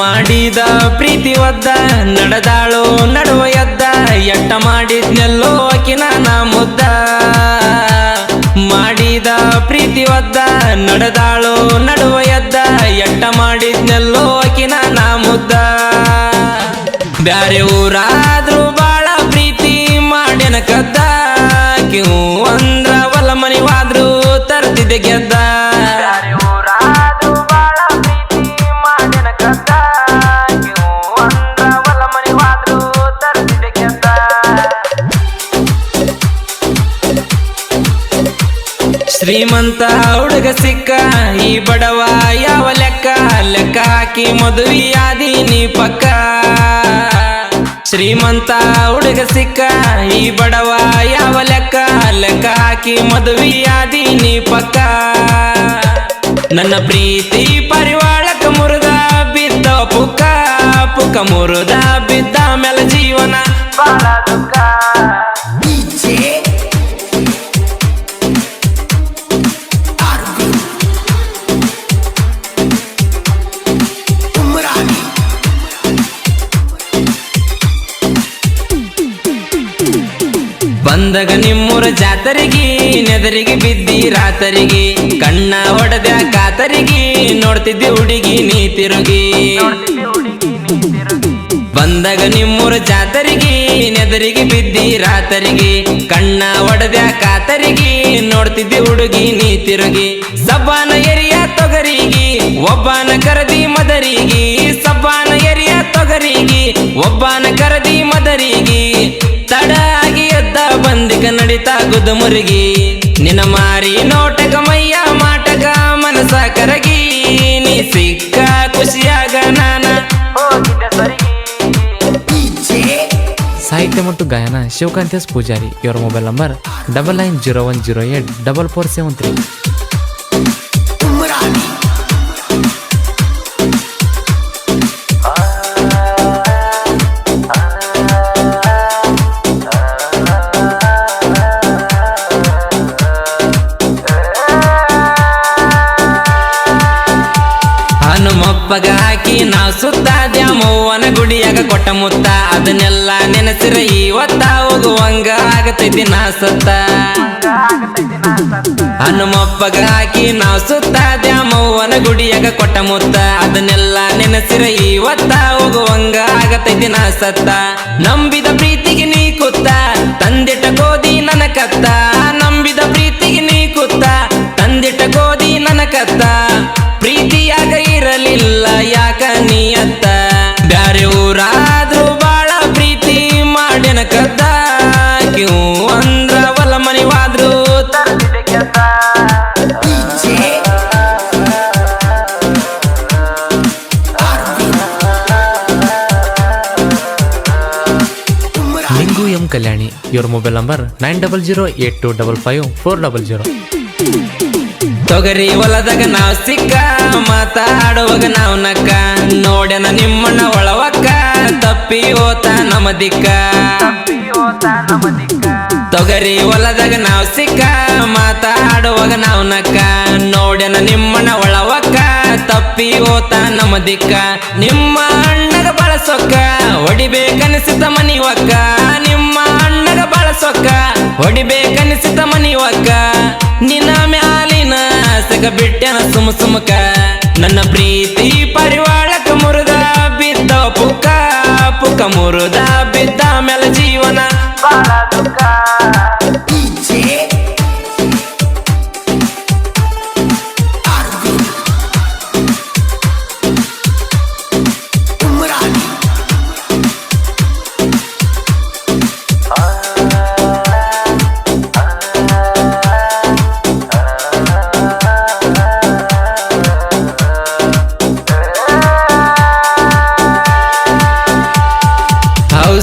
ಮಾಡಿದ ಪ್ರೀತಿ ಒದ್ದ, ನಡೆದಾಳು ನಡುವ ಎದ್ದ, ಎಟ್ಟ ಮಾಡಿದ್ನೆಲ್ಲೋ ಅಕಿನ ನಾ ಮುದ್ದ. ಮಾಡಿದ ಪ್ರೀತಿ ಒದ್ದ, ನಡೆದಾಳು ನಡುವ ಎದ್ದ, ಎಟ್ಟ ಮಾಡಿದ್ನೆಲ್ಲೋ ಅಕಿನ ನಾ ಮುದ್ದ. ಬ್ಯಾರೆ ಊರಾದ್ರೂ ಬಾಳ ಪ್ರೀತಿ ಮಾಡ್ಯನ ಕದ್ದ. ಕಿವು ಅಂದ್ರ ಹೊಲ ಮನಿವಾದ್ರು ತರ್ತಿದ್ದೆ ಗೆದ್ದ. ಶ್ರೀಮಂತ ಹುಡುಗ ಸಿಕ್ಕ ಈ ಬಡವ ಯಾವ ಲೆಕ್ಕ? ಲೆಕ್ಕ ಹಾಕಿ ಮದುವೆಯಾದೀನಿ ಪಕ್ಕ. ಶ್ರೀಮಂತ ಹುಡುಗ ಸಿಕ್ಕ ಈ ಬಡವ ಯಾವ ಲೆಕ್ಕ? ಲೆಕ್ಕ ಹಾಕಿ ಮದುವೆಯಾದೀನಿ ಪಕ್ಕ. ನನ್ನ ಪ್ರೀತಿ ಪರಿವಾಳಕ ಮುರುದ ಬಿದ್ದ ಪುಕ್ಕ. ಪುಕ್ಕ ಮುರುದ ಬಿದ್ದ ಮೇಲೆ ಜೀವನ ಬಾಳ ದುಃಖ. ಬಂದಗ ನಿಮ್ಮೂರ ಜಾತರಿಗೆ, ನೆದರಿಗೆ ಬಿದ್ದಿ ರಾತರಿಗೆ, ಕಣ್ಣ ಹೊಡೆದ ಕಾತರಿಗೆ, ನೋಡ್ತಿದ್ದಿ ಹುಡುಗಿ ನೀ ತಿರುಗಿ ಬಂದಾಗ ನಿಮ್ಮೂರ ಜಾತರಿಗೆ, ನೆದರಿಗೆ ಬಿದ್ದಿ ರಾತರಿಗೆ, ಕಣ್ಣ ಒಡೆದ ಕಾತರಿಗೆ, ನೋಡ್ತಿದ್ದಿ ಹುಡುಗಿ ನೀ ತಿರುಗಿ ಸಬ್ಬಾನ ಎರಿಯ ತೊಗರಿಗೆ, ಒಬ್ಬನ ಕರದಿ ಮದರಿಗೆ, ಸಬ್ಬಾನ ಎರಿಯ ತೊಗರಿಗೆ, ಒಬ್ಬನ ಕರದಿ ಮದರಿಗೆ. ನಡಿತಾ ಗುದ್ದು ಮುರುಗಿ. ನಿನ್ನ ಮಾರಿ ನೋಟಕ ಮಯ್ಯ ಮಾಟಕ ಮನಸ ಕರಗಿ. ನೀ ಸಿಕ್ಕ ಖುಷಿಯಾಗ ನಾನ ಸಾಹಿತ್ಯ ಮತ್ತು ಗಾಯನ ಶಿವಕಾಂತ್ ಎಸ್ ಪೂಜಾರಿ. ಇವರ mobile number double nine zero one zero eight double four seven three. ಕೊಟ್ಟ ಮುತ್ತ, ಅದನ್ನೆಲ್ಲ ನೆನೆಸಿರ. ಇವತ್ತ ಹೋಗುವಂಗ ಆಗತೈತಿ ನಾ ಸತ್ತ. ಹನುಮಪ್ಪಗ ಹಾಕಿ ನಾವು ಸುತ್ತ ದ್ಯಾಮವ್ವನ ಗುಡಿಯಾಗ ಕೊಟ್ಟ ಮುತ್ತ, ಅದನ್ನೆಲ್ಲ ನೆನೆಸಿರ. ಇವತ್ತ ಹೋಗುವಂಗ ಆಗತೈತಿ ನಾ ಸತ್ತ. ನಂಬಿದ ಪ್ರೀತಿಗೆ ನೀ ಕುತ್ತ, ತಂದಿಟ್ಟ ಗೋಧಿ ನನ್ನ ಕತ್ತ. ನಂಬಿದ ಪ್ರೀತಿಗೆ ನೀ ಕುತ್ತ, ತಂದಿಟ್ಟ ಗೋಧಿ ನನ್ನ ಕತ್ತ. ಪ್ರೀತಿಯಾಗ ಇರಲಿಲ್ಲ. ಕಲ್ಯಾಣಿ. ಇವ್ರ mobile number nine double zero eight two double five four double zero ತೊಗರಿ ಹೊಲದಾಗ ನಾವ್ ಸಿಕ್ಕ, ಮಾತಾಡುವಾಗ ನಾವ್ ನಕ್ಕ. ನೋಡ್ಯನ ನಿಮ್ಮಣ್ಣ ಒಳವಕ್ಕ ತಪ್ಪಿ ಹೋತ ನಮ್ಮ ದಿಕ್ಕ. ತೊಗರಿ ಹೊಲದಾಗ ನಾವ್ ಸಿಕ್ಕ, ಮಾತಾಡುವಾಗ ನಾವ್ ನಕ್ಕ. ನೋಡ್ಯನ ನಿಮ್ಮಣ್ಣ ಒಳವಕ್ಕ ತಪ್ಪಿ ಹೋತ ನಮ್ಮ ದಿಕ್ಕ. ನಿಮ್ಮ ಅಣ್ಣಗ ಬಳಸೊಕ್ಕ ನಿಮ್ಮ ಅಣ್ಣಗ ಬಳಸೊಕ್ಕ ಹೊಡಿಬೇಕನಿಸಿದ ಮನಿವಕ್ಕ ನಿನ್ನ ಮ್ಯಾಲಿನ ಸಗ ಬಿಟ್ಟೆನ ಸುಮ ಸುಮಕ. ನನ್ನ ಪ್ರೀತಿ ಪರಿವಾಳಕ ಮುರುದ, ಬಿದ್ದ ಪುಕ್ಕ ಪುಕ್ಕ ಮುರುದ, ಬಿದ್ದ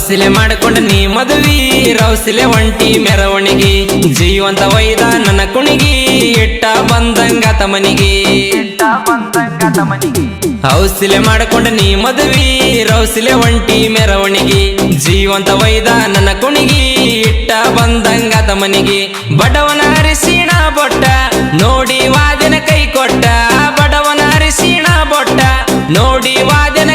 ಹೌಸಿಲೆ ಮಾಡಿಕೊಂಡು ನೀ ಮದುವಿ ರೌಸಿಲೆ ಒಂಟಿ ಮೆರವಣಿಗೆ. ಜೀವಂತ ವೈದ ನನ್ನ ಕುಣಿಗಿ, ಇಟ್ಟ ಬಂದಂಗ ತಮನಿಗೆ. ಹೌಸಿಲೆ ಮಾಡಿಕೊಂಡು ನೀ ಮದುವಿ ರೌಸಿಲೆ ಒಂಟಿ ಮೆರವಣಿಗೆ. ಜೀವಂತ ವೈದ ನನ್ನ ಕುಣಿಗಿ, ಇಟ್ಟ ಬಂದಂಗ ತಮನಿಗೆ. ಬಡವನ ಅರಿಶಿಣ ಬೊಟ್ಟ, ನೋಡಿ ವಾದಿನ ಕೈ ಕೊಟ್ಟ. ಬಡವನ ಅರಿಶಿಣ ಬೊಟ್ಟ, ನೋಡಿ ವಾದನ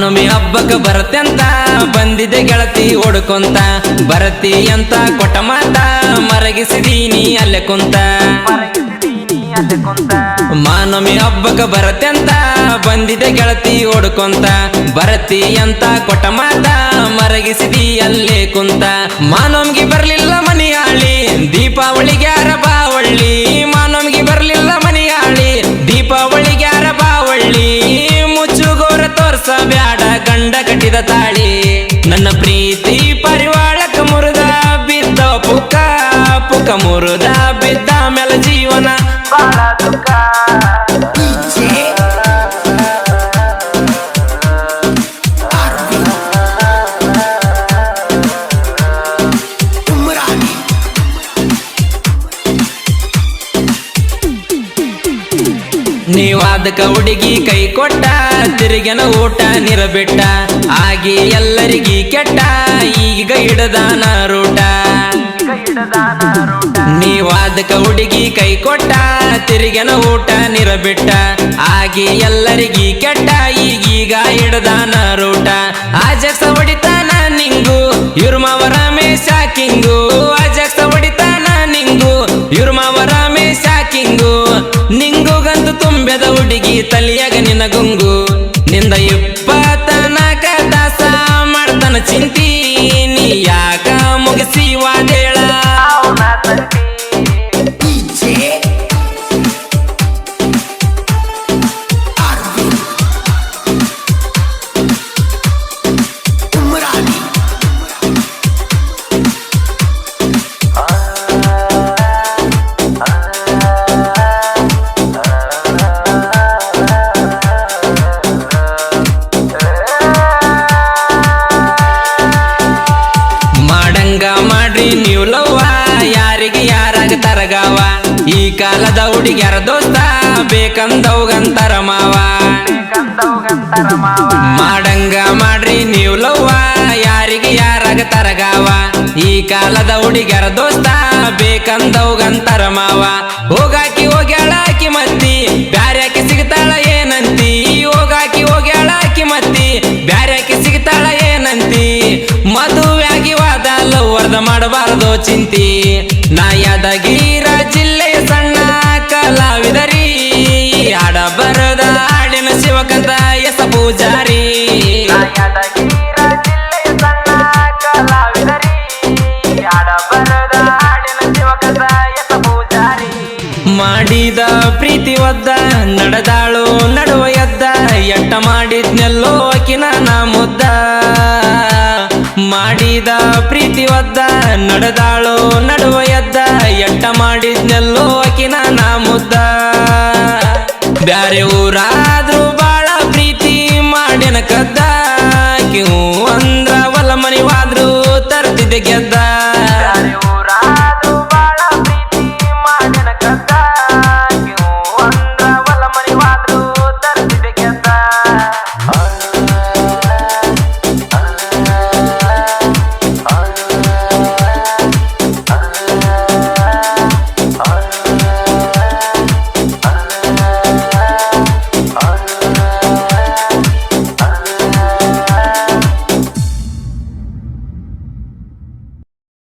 ಕೈ ಬರತ್ತೆಂತ? ಬಂದಿದೆ ಗೆಳತಿ ಓಡ್ಕೊಂತ ಬರತಿ ಅಂತ ಕೊಟ್ಟ ಮಾತ? ಮರಗಿಸಿದೀನಿ ಅಲ್ಲೇ ಕುಂತ. ಮಾನಮಿ ಹಬ್ಬಕ್ಕೆ ಬರತ್ತೆಂತ? ಬಂದಿದೆ ಗೆಳತಿ ಓಡ್ಕೊಂತ ಬರತಿ ಅಂತ ಕೊಟ್ಟ ಮಾತ? ಮರಗಿಸಿದಿ ಅಲ್ಲೇ ಕುಂತ. ಮಾನಮ್ಗಿ ಬರ್ಲಿಲ್ಲ ಮನಿಯಾಳಿ. ದೀಪಾವಳಿಗೆ ಅರಬಾವಳ್ಳಿ ಬಾವಳ್ಳಿ ತಾಳಿ. ನನ್ನ ಪ್ರೀತಿ ಪರಿವಾಳಕ ಮುರುದ ಬಿದ್ದ ಪುಕ್ಕ ಪುಕ್ಕ ಮುರುದ ಬಿದ್ದ ಮೇಲೆ ಜೀವನ ನೀವಾದಕ ಹುಡುಗಿ ಕೈ ಕೊಟ್ಟ ತಿರುಗಿನ ಊಟ ನಿರಬಿಟ್ಟ ಆಗಿ ಎಲ್ಲರಿಗಿ ಕೆಟ್ಟ ಈಗ ಹಿಡದಾನ ರೂಟ. ನೀವಾದಕ ಹುಡುಗಿ ಕೈ ಕೊಟ್ಟ ತಿರುಗಿನ ಊಟ ನಿರಬಿಟ್ಟ. ಹಾಗೆ ಎಲ್ಲರಿಗಿ ಕೆಟ್ಟ, ಈಗೀಗ ಹಿಡದಾನ ರೂಟ. ಆಜಕ್ಸ ಹೊಡಿತಾನ ನಿಂಗು ಇರುಮವ ರಮೇಶ ಕಿಂಗು. ಆಜಕ್ಸ ಹೊಡಿತಾನ ನಿಂಗು ಇರುಮವ ರಮೇಶ ಕಿಂಗು. ಗಂದು ತುಂಬೆದ ಹುಡುಗಿ ತಲಿಯಾಗ ನಿನ್ನ ಗುಂಗು ನಿಂದ ಇಪ್ಪತ್ತನಾಕ ತರಗಾವ ಈ ಕಾಲದ ಹುಡುಗ್ಯಾರ ದೋಸ್ತ, ಬೇಕಂದವ್ಗಂತರ ಮಾವ ಮಾಡಂಗ ಮಾಡ್ರಿ ನೀವು ಲವ್ವ, ಯಾರಿಗೆ ಯಾರಾಗ ತರಗಾವ ಈ ಕಾಲದ ಹುಡುಗ್ಯಾರ ದೋಸ್ತ, ಬೇಕಂದವ್ಗಂತರ ಮಾವ ಹೋಗಾಕಿ ಹೋಗ್ಯಾಳಾಕಿ ಮತ್ತಿ ಬ್ಯಾರ್ಯಾಕಿ ಸಿಗ್ತಾಳ ಏನಂತಿ. ಹೋಗಾಕಿ ಹೋಗ್ಯಾಳಾಕಿ ಮತ್ತಿ ಬ್ಯಾರ್ಯಾಕಿ ಸಿಗ್ತಾಳ ಏನಂತಿ. ಮದುವೆಯಾಗಿ ವಾದ, ಲವ್ವರ್ದ ಮಾಡಬಾರದು ಚಿಂತಿ. ಮಾಡಿದ ಪ್ರೀತಿ ಒದ್ದ, ನಡೆದಾಳು ನಡುವ ಎದ್ದ, ಎಟ್ಟ ಮಾಡಿದ್ನೆಲ್ಲೋ ಅಕಿನ ನಾ ಮುದ್ದ. ಮಾಡಿದ ಪ್ರೀತಿ ಒದ್ದ, ನಡೆದಾಳು ನಡುವ ಎದ್ದ, ಎಟ್ಟ ಮಾಡಿದ್ನೆಲ್ಲೋ ಅಕಿನ ನಾ ಮುದ್ದ. ಬ್ಯಾರೆ ಊರಾದ್ರೂ ಬಾಳ ಪ್ರೀತಿ ಮಾಡಿನ ಕದ್ದ. ಕಿವು ಅಂದ್ರ ಹೊಲ ಮನಿವಾದ್ರು ತರ್ತಿದ್ದೆ ಗೆದ್ದ.